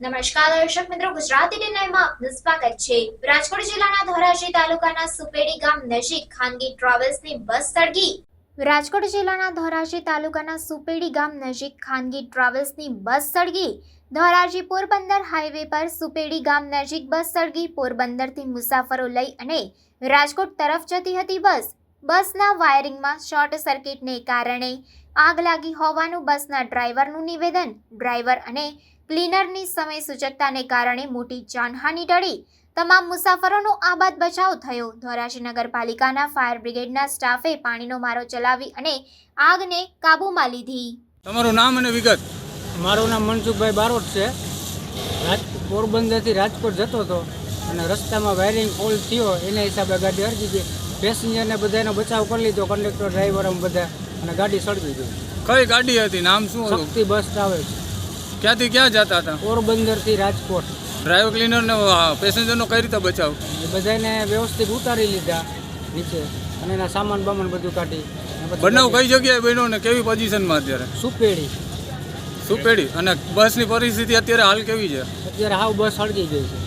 નમસ્કાર દર્શક મિત્રો, ગુજરાતી નિર્ણયમાં આપનું સ્વાગત છે. રાજકોટ જિલ્લાના ધોરાજી તાલુકાના સુપેડી ગામ નજીક ખાનગી ટ્રાવેલ્સની બસ સળગી. રાજકોટ જિલ્લાના ધોરાજી તાલુકાના સુપેડી ગામ નજીક ખાનગી ટ્રાવેલ્સની બસ સળગી. ધોરાજી પોરબંદર હાઈવે પર સુપેડી ગામ નજીક બસ સળગી. પોરબંદરથી મુસાફરો લઈ અને રાજકોટ તરફ જતી હતી બસ. બસના વાયરિંગમાં શોર્ટ સર્કિટને કારણે આગ લાગી હોવાનું બસના ડ્રાઈવરનું નિવેદન. ડ્રાઈવર અને ક્લીનરની સમય સૂચકતાને કારણે મોટી જાનહાનિ ટળી. તમામ મુસાફરોનો આબાદ બચાવ થયો. ધોરાજી નગરપાલિકાના ફાયર બ્રિગેડના સ્ટાફે પાણીનો મારો ચલાવી અને આગને કાબૂમાં લીધી. તમારું નામ અને વિગત? મારું નામ મનસુખભાઈ બારોટ છે. રાજ પોરબંદરથી રાજકોટ જતો હતો અને રસ્તામાં વાયરિંગ ફોલ થયો. એના હિસાબે ગાડી અડકી ગઈ પેસેન્જરને બધાનો બચાવ કરી લીધો કંડક્ટર ડ્રાઈવર અમે બધા અને ગાડી સળગી ગઈ. કઈ ગાડી હતી? નામ શું હતું? શક્તિ બસ ટ્રાવેલ્સ ક્યાંથી ક્યાં જતા હતા? પોરબંદરથી રાજકોટ. ડ્રાઈવર ક્લીનરને પેસેન્જરનો કઈ રીતે બચાવ? એ બધાને વ્યવસ્થિત ઉતારી લીધા નીચે અને એના સામાન બામાન બધું કાઢી બનાવ કઈ જગ્યાએ બન્યો ને કેવી પોઝિશનમાં અત્યારે? સુપેડી. સુપેડી? અને બસની પરિસ્થિતિ અત્યારે હાલ કેવી છે? અત્યારે હાવ બસ સળગી ગઈ છે.